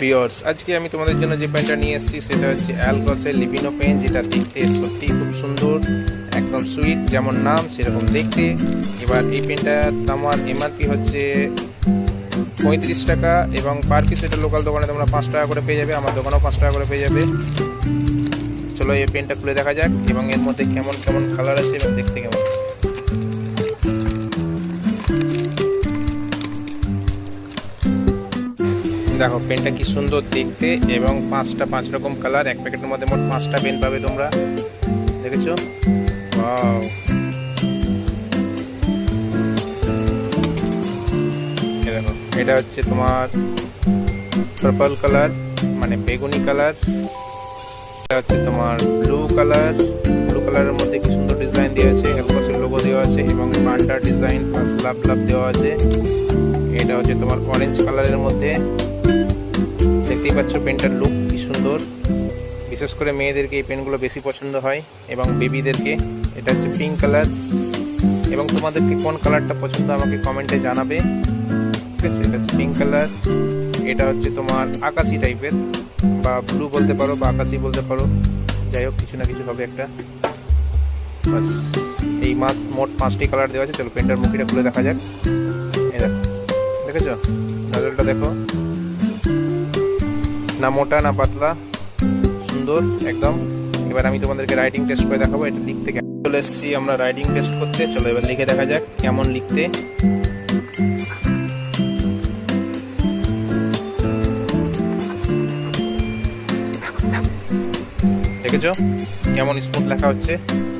Viewers, আজকে আমি তোমাদের জন্য যে পেনটা নিয়ে এসেছি, সেটা হচ্ছে অ্যালগসের লিপিনো পেন, যেটা দেখতে সত্যি খুব সুন্দর, একদম সুইট, যেমন নাম সেরকম দেখতে। এবার এই পেনটা আমার এমআরপি হচ্ছে পঁয়ত্রিশ টাকা, এবং পার পিস এটা লোকাল দোকানে তোমরা পাঁচ টাকা করে পেয়ে যাবে, আমার দোকানেও পাঁচ টাকা করে পেয়ে যাবে। চলো এই পেনটা খুলে দেখা যাক, এবং এর মধ্যে কেমন কেমন কালার আছে এবং দেখতে কেমন। দেখো, পেনটা কি সুন্দর দেখতে এবং পাঁচটা, পাঁচ রকম কালার এক প্যাকেটের মধ্যে মোট পাঁচটা পেন পাবে তোমরা। দেখেছ! দেখো, এটা হচ্ছে তোমার পার্পল কালার মানে বেগুনি কালার এটা হচ্ছে তোমার ব্লু কালার ব্লু কালারের মধ্যে কি সুন্দর ডিজাইন দেওয়া আছে এলকসের লোগো দেওয়া আছে এবং panda design plus love love দেওয়া আছে। এটা হচ্ছে তোমার অরেঞ্জ কালারের মধ্যে। পাচ্ছ পেনটার লুক কি সুন্দর। বিশেষ করে মেয়েদেরকে এই পেনগুলো বেশি পছন্দ হয় এবং বেবিদেরকে। এটা হচ্ছে পিঙ্ক কালার এবং তোমাদেরকে কোন কালারটা পছন্দ আমাকে কমেন্টে জানাবে। ঠিক আছে, এটা হচ্ছে পিঙ্ক কালার এটা হচ্ছে তোমার আকাশি টাইপের বা ব্লু বলতে পারো বা আকাশি বলতে পারো। যাই হোক, কিছু না কিছু হবে একটা। বাস, এই মাস মোট পাঁচটি কালার দেওয়া আছে। চলো পেনটার মুখিটা খুলে দেখা যাক। এই দেখো, দেখেছ? নজলটা দেখো। না মোটা, না পাতলা, সুন্দর, একদম। এবার আমি তোমাদেরকে রাইটিং টেস্ট করে দেখাবো, এটা লিখতে চলে এসেছি, আমরা রাইটিং টেস্ট করতে। চলো এবার লিখে দেখা যাক কেমন লিখতে। দেখেছ? কেমন স্মুথ লেখা হচ্ছে।